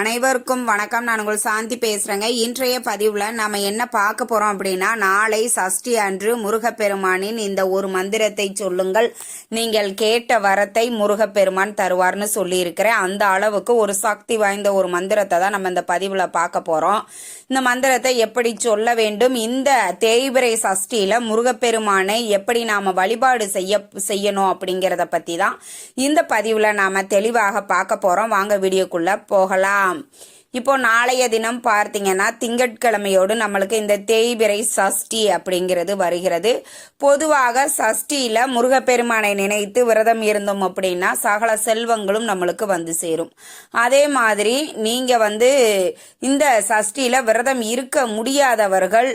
அனைவருக்கும் வணக்கம். நான் உங்கள் சாந்தி பேசுறேங்க. இன்றைய பதிவுல நம்ம என்ன பார்க்க போறோம் அப்படின்னா நாளை சஷ்டி அன்று முருகப்பெருமானின் இந்த ஒரு மந்திரத்தை சொல்லுங்கள். நீங்கள் கேட்ட வரத்தை முருகப்பெருமான் தருவார்னு சொல்லியிருக்கிறேன். அந்த அளவுக்கு ஒரு சக்தி வாய்ந்த ஒரு மந்திரத்தை தான் நம்ம இந்த பதிவுல பார்க்க போறோம். இந்த மந்திரத்தை எப்படி சொல்ல வேண்டும்? இந்த தேய்பிரை சஷ்டியில முருகப்பெருமானை எப்படி நாம வழிபாடு செய்ய செய்யணும் அப்படிங்கிறத பத்தி தான் இந்த பதிவுல நாம தெளிவாக பார்க்க போறோம். வாங்க வீடியோக்குள்ள போகலாம். இப்போ நாளைய தினம் பார்த்தீங்கன்னா திங்கட்கிழமையோடு நம்மளுக்கு இந்த தேய்பிரை சஷ்டி அப்படிங்கிறது வருகிறது. பொதுவாக சஷ்டியில முருகப்பெருமானை நினைத்து விரதம் இருந்தோம் அப்படின்னா சகல செல்வங்களும் நம்மளுக்கு வந்து சேரும். அதே மாதிரி நீங்க வந்து இந்த சஷ்டியில விரதம் இருக்க முடியாதவர்கள்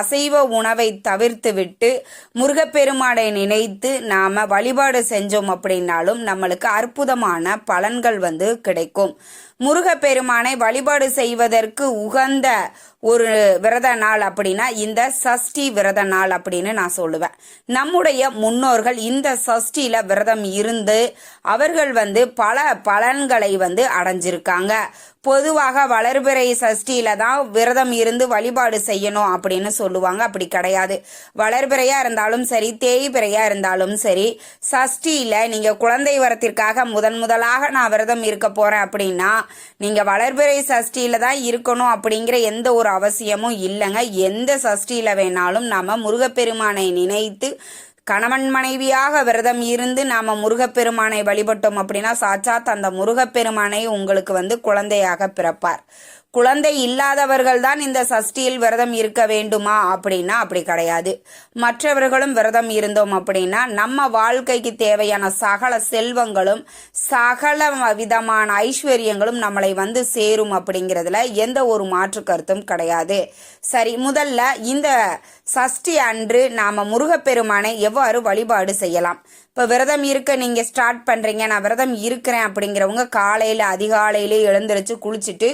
அசைவ உணவை தவிர்த்து விட்டு முருகப்பெருமானை நினைத்து நாம வழிபாடு செஞ்சோம் அப்படின்னாலும் நம்மளுக்கு அற்புதமான பலன்கள் வந்து கிடைக்கும். முருகப்பெருமானை வழிபாடு செய்வதற்கு உகந்த ஒரு விரத நாள் அப்படின்னா இந்த சஷ்டி விரத நாள் அப்படின்னு நான் சொல்லுவேன். நம்முடைய முன்னோர்கள் இந்த சஷ்டியில விரதம் இருந்து அவர்கள் வந்து பல பலன்களை வந்து அடைஞ்சிருக்காங்க. பொதுவாக வளர்பிறை சஷ்டியில தான் விரதம் இருந்து வழிபாடு செய்யணும் அப்படின்னு சொல்லுவாங்க. அப்படி கிடையாது. வளர்பிறையா இருந்தாலும் சரி தேய்பிறையா இருந்தாலும் சரி சஷ்டியில நீங்க குழந்தை வரத்திற்காக முதன் முதலாக நான் விரதம் இருக்க போறேன் அப்படின்னா நீங்க வளர்பிறை சஷ்டியில தான் இருக்கணும் அப்படிங்கிற எந்த ஒரு அவசியமும் இல்லைங்க. எந்த சஷ்டியில வேணாலும் நாம முருகப்பெருமானை நினைத்து கணவன் மனைவியாக விரதம் இருந்து நாம முருகப்பெருமானை வழிபட்டோம் அப்படின்னா சாட்சாத் அந்த முருகப்பெருமானை உங்களுக்கு வந்து குழந்தையாக பிறப்பார். குழந்தை இல்லாதவர்கள் தான் இந்த சஷ்டியில் விரதம் இருக்க வேண்டுமா? அப்படின்னா அப்படி கிடையாது. மற்றவர்களும் விரதம் இருந்தோம் அப்படின்னா நம்ம வாழ்க்கைக்கு தேவையான சகல செல்வங்களும் சகல விதமான ஐஸ்வர்யங்களும் நம்மளை வந்து சேரும் அப்படிங்கிறதுல எந்த ஒரு மாற்று கருத்தும் கிடையாது. சரி முதல்ல இந்த சஷ்டி அன்று நாம முருகப்பெருமானை எவ்வாறு வழிபாடு செய்யலாம்? இப்போ விரதம் இருக்க நீங்கள் ஸ்டார்ட் பண்ணுறீங்க நான் விரதம் இருக்கிறேன் அப்படிங்கிறவங்க காலையில் அதிகாலையிலே எழுந்திருச்சு குளிச்சுட்டு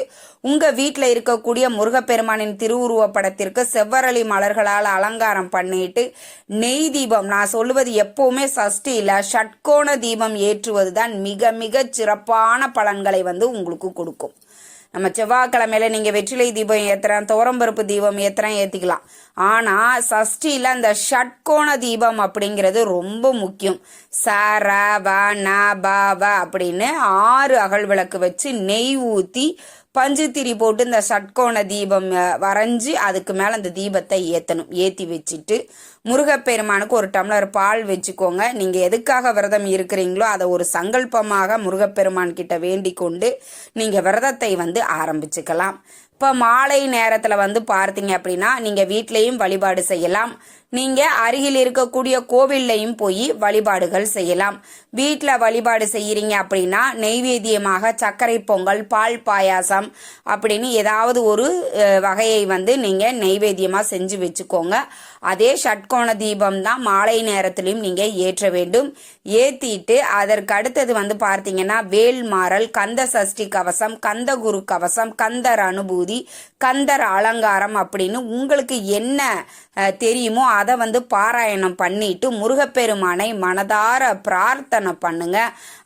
உங்கள் வீட்டில் இருக்கக்கூடிய முருகப்பெருமானின் திருவுருவ படத்திற்கு செவ்வரளி மலர்களால் அலங்காரம் பண்ணிட்டு நெய் தீபம் நான் சொல்லுவது எப்போவுமே சஷ்டியில் ஷட்கோண தீபம் ஏற்றுவது தான் மிக மிக சிறப்பான பலன்களை வந்து உங்களுக்கு கொடுக்கும். நம்ம செவ்வாய்க்கிழமையில நீங்க வெற்றிலை தீபம் ஏத்துறேன் துவரம்பருப்பு தீபம் ஏத்துறேன் ஏத்திக்கலாம். ஆனா சஷ்டியில அந்த ஷட்கோண தீபம் அப்படிங்கிறது ரொம்ப முக்கியம். ச வ ந ப அப்படின்னு ஆறு அகல் விளக்கு வச்சு நெய் ஊத்தி பஞ்சுத்திரி போட்டு இந்த சட்கோண தீபம் வரைஞ்சி அதுக்கு மேலே அந்த தீபத்தை ஏற்றணும் ஏற்றி வச்சுட்டு முருகப்பெருமானுக்கு ஒரு டம்ளர் பால் வச்சுக்கோங்க. நீங்கள் எதுக்காக விரதம் இருக்கிறீங்களோ அதை ஒரு சங்கல்பமாக முருகப்பெருமான் கிட்ட வேண்டிக் கொண்டு நீங்கள் விரதத்தை வந்து ஆரம்பிச்சுக்கலாம். இப்போ மாலை நேரத்தில் வந்து பார்த்தீங்க அப்படின்னா நீங்கள் வீட்லேயும் வழிபாடு செய்யலாம். நீங்கள் அருகில் இருக்கக்கூடிய கோவில்லையும் போய் வழிபாடுகள் செய்யலாம். வீட்டில் வழிபாடு செய்கிறீங்க அப்படின்னா நெய்வேத்தியமாக சர்க்கரை பொங்கல் பால் பாயாசம் அப்படின்னு ஏதாவது ஒரு வகையை வந்து நீங்கள் நெய்வேத்தியமாக செஞ்சு வச்சுக்கோங்க. அதே ஷட்கோண தீபம் தான் மாலை நேரத்திலையும் நீங்கள் ஏற்ற வேண்டும். ஏற்றிட்டு அதற்கு அடுத்தது வந்து பார்த்தீங்கன்னா வேல்மாறல் கந்த சஷ்டி கவசம் கந்த குரு கவசம் கந்தர் அனுபூதி கந்தர் அலங்காரம் அப்படின்னு உங்களுக்கு என்ன தெரியுமோ அதை வந்து பாராயணம் பண்ணிட்டு முருகப்பெருமானை மனதார பிரார்த்தனை பண்ணுங்க.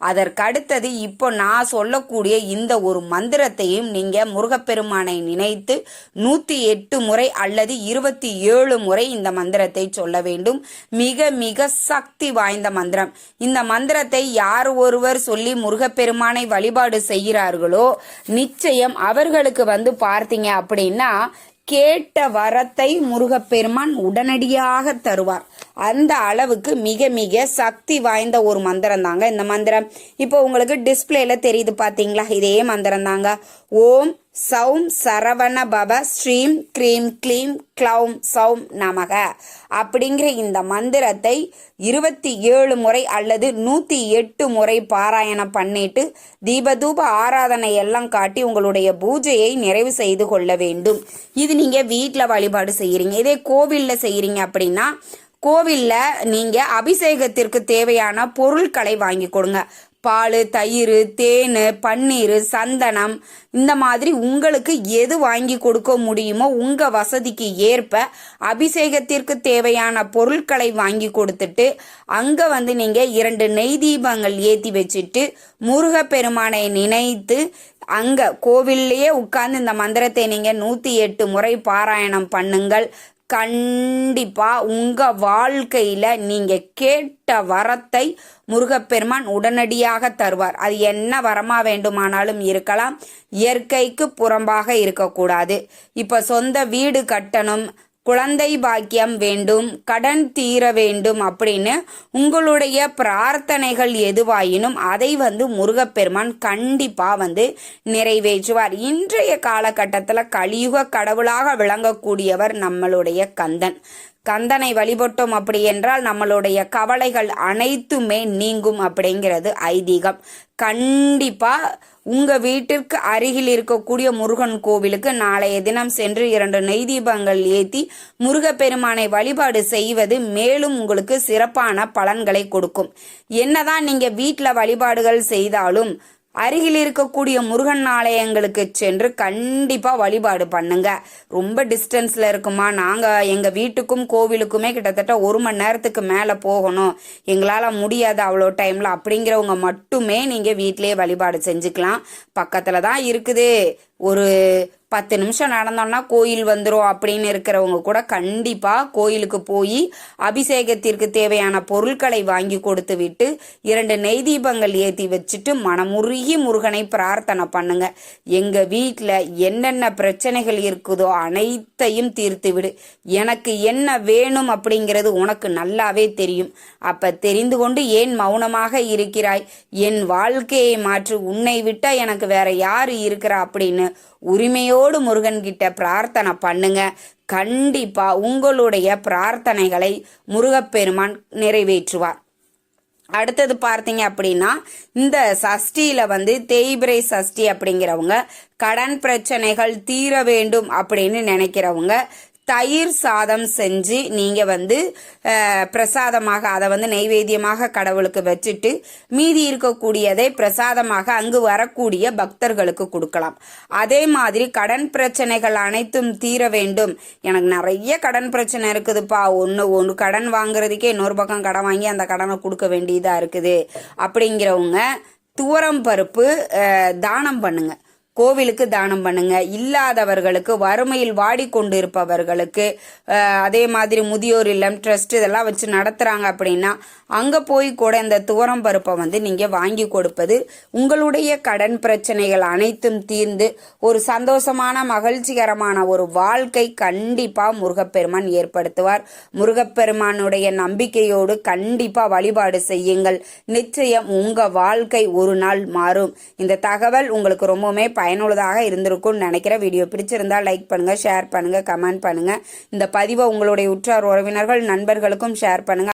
அதற்கு அடுத்தது இப்போ நான் சொல்லக்கூடிய இந்த ஒரு மந்திரத்தையும் நீங்கள் முருகப்பெருமானை நினைத்து நூற்றி எட்டு முறை அல்லது இருபத்தி ஏழு முறை இந்த மந்திரத்தை சொல்ல வேண்டும். மிக மிக சக்தி வாய்ந்த மந்திரம். இந்த மந்திரத்தை யார் ஒருவர் சொல்லி முருகப்பெருமானை வழிபாடு செய்கிறார்களோ நிச்சயம் அவர்களுக்கு வந்து பார்த்தீங்க அப்படின்னா கேட்ட வரத்தை முருகப்பெருமான் உடனடியாக தருவார். அந்த அளவுக்கு மிக மிக சக்தி வாய்ந்த ஒரு மந்திரம் தாங்க இந்த மந்திரம். இப்போ உங்களுக்கு டிஸ்பிளேல தெரியுது பாத்தீங்களா? இதே மந்திரம் தாங்க. ஓம் சௌம் சரவண பவ ஸ்ரீம் க்ரீம் க்ளீம் க்ளௌம் சௌம் நமக. அப்படிங்கிற இந்த மந்திரத்தை இருபத்தி ஏழு முறை அல்லது நூற்றி எட்டு முறை பாராயணம் பண்ணிட்டு தீபதூப ஆராதனை எல்லாம் காட்டி உங்களுடைய பூஜையை நிறைவு செய்து கொள்ள வேண்டும். இது நீங்கள் வீட்டில் வழிபாடு செய்கிறீங்க இதே கோவிலில் செய்கிறீங்க அப்படின்னா கோவிலில் நீங்கள் அபிஷேகத்திற்கு தேவையான பொருட்களை வாங்கி கொடுங்க. பால் தயிர் தேன் பன்னீர் சந்தனம் இந்த மாதிரி உங்களுக்கு எது வாங்கி கொடுக்க முடியுமோ உங்கள் வசதிக்கு ஏற்ப அபிஷேகத்திற்கு தேவையான பொருட்களை வாங்கி கொடுத்துட்டு அங்கே வந்து நீங்கள் இரண்டு நெய் தீபங்கள் ஏற்றி வச்சுட்டு முருகப்பெருமானை நினைத்து அங்கே கோவில்லையே உட்கார்ந்து இந்த மந்திரத்தை நீங்கள் நூற்றி எட்டு முறை பாராயணம் பண்ணுங்கள். கண்டிப்பா உங்க வாழ்க்கையில நீங்க கேட்ட வரத்தை முருகப்பெருமான் உடனடியாக தருவார். அது என்ன வரமா வேண்டுமானாலும் இருக்கலாம். இயற்கைக்கு புறம்பாக இருக்கக்கூடாது. இப்ப சொந்த வீடு கட்டணும். குழந்தை பாக்கியம் வேண்டும் கடன் தீர வேண்டும் அப்படின்னு உங்களுடைய பிரார்த்தனைகள் எதுவாயினும் அதை வந்து முருகப்பெருமான் கண்டிப்பாக வந்து நிறைவேற்றுவார். இன்றைய காலகட்டத்தில் கலியுக கடவுளாக விளங்கக்கூடியவர் நம்மளுடைய கந்தன். கந்தனை வழிபட்டோம் அப்படி என்றால் நம்மளுடைய கவலைகள் அனைத்துமே நீங்கும் அப்படிங்கிறது ஐதீகம். கண்டிப்பா உங்க வீட்டிற்கு அருகில் இருக்கக்கூடிய முருகன் கோவிலுக்கு நாளைய தினம் சென்று இரண்டு நெய் தீபங்கள் ஏத்தி முருகப்பெருமானை வழிபாடு செய்வது மேலும் உங்களுக்கு சிறப்பான பலன்களை கொடுக்கும். என்னதான் நீங்க வீட்டில் வழிபாடுகள் செய்தாலும் அருகில் இருக்கக்கூடிய முருகன் ஆலயங்களுக்கு சென்று கண்டிப்பாக வழிபாடு பண்ணுங்க. ரொம்ப டிஸ்டன்ஸில் இருக்குமா? நாங்கள் எங்கள் வீட்டுக்கும் கோவிலுக்குமே கிட்டத்தட்ட ஒரு மணி நேரத்துக்கு மேலே போகணும். எங்களால் முடியாது அவ்வளோ டைமில் அப்படிங்கிறவங்க மட்டுமே நீங்கள் வீட்டிலேயே வழிபாடு செஞ்சுக்கலாம். பக்கத்தில் தான் இருக்குது. ஒரு பத்து நிமிஷம் நடந்தோம்னா கோயில் வந்துடும் அப்படின்னு இருக்கிறவங்க கூட கண்டிப்பாக கோயிலுக்கு போய் அபிஷேகத்திற்கு தேவையான பொருட்களை வாங்கி கொடுத்து விட்டு இரண்டு நெய் தீபங்கள் ஏற்றி வச்சுட்டு மனமுருகி முருகனை பிரார்த்தனை பண்ணுங்க. எங்கள் வீட்டில் என்னென்ன பிரச்சனைகள் இருக்குதோ அனைத்தையும் தீர்த்து விடு. எனக்கு என்ன வேணும் அப்படிங்கிறது உனக்கு நல்லாவே தெரியும். அப்போ தெரிந்து கொண்டு ஏன் மௌனமாக இருக்கிறாய்? என் வாழ்க்கையை மாற்றி. உன்னை விட்டால் எனக்கு வேற யார் இருக்கிறா அப்படின்னு உரிமையோடு முருகன் கிட்ட பிரார்த்தனை பண்ணுங்க. கண்டிப்பா உங்களுடைய பிரார்த்தனைகளை முருகப்பெருமான் நிறைவேற்றுவார். அடுத்தது பார்த்தீங்க அப்படின்னா இந்த சஷ்டியில வந்து தேய்பிரை சஷ்டி அப்படிங்கிறவங்க கடன் பிரச்சனைகள் தீர வேண்டும் அப்படின்னு நினைக்கிறவங்க தயிர் சாதம் செஞ்சு நீங்கள் வந்து பிரசாதமாக அதை வந்து நைவேத்தியமாக கடவுளுக்கு வச்சுட்டு மீதி இருக்கக்கூடியதை பிரசாதமாக அங்கு வரக்கூடிய பக்தர்களுக்கு கொடுக்கலாம். அதே மாதிரி கடன் பிரச்சனைகள் அனைத்தும் தீர வேண்டும். எனக்கு நிறைய கடன் பிரச்சனை இருக்குதுப்பா. ஒன்று ஒன்று கடன் வாங்குறதுக்கே இன்னொரு பக்கம் கடன் வாங்கி அந்த கடனை கொடுக்க வேண்டியதாக இருக்குது. அப்படிங்கிறவங்க துவரம் பருப்பு தானம் பண்ணுங்கள் கோவிலுக்கு தானம் பண்ணுங்க. இல்லாதவர்களுக்கு வறுமையில் வாடிக்கொண்டிருப்பவர்களுக்கு அதே மாதிரி முதியோர் இல்லம் ட்ரஸ்ட் இதெல்லாம் வச்சு நடத்துகிறாங்க அப்படின்னா அங்கே போய் கூட இந்த துவரம் பருப்பை வந்து நீங்கள் வாங்கி கொடுப்பது உங்களுடைய கடன் பிரச்சனைகள் அனைத்தும் தீர்ந்து ஒரு சந்தோஷமான மகிழ்ச்சிகரமான ஒரு வாழ்க்கை கண்டிப்பாக முருகப்பெருமான் ஏற்படுத்துவார். முருகப்பெருமானுடைய நம்பிக்கையோடு கண்டிப்பாக வழிபாடு செய்யுங்கள். நிச்சயம் உங்கள் வாழ்க்கை ஒரு நாள் மாறும். இந்த தகவல் உங்களுக்கு ரொம்பவுமே ப பயனுள்ளதாக இருந்திருக்கும்னு நினைக்கிற வீடியோ பிடிச்சிருந்தா லைக் பண்ணுங்க ஷேர் பண்ணுங்க கமெண்ட் பண்ணுங்க. இந்த பதிவை உங்களுடைய உற்றார் உறவினர்கள் நண்பர்களுக்கும் ஷேர் பண்ணுங்க.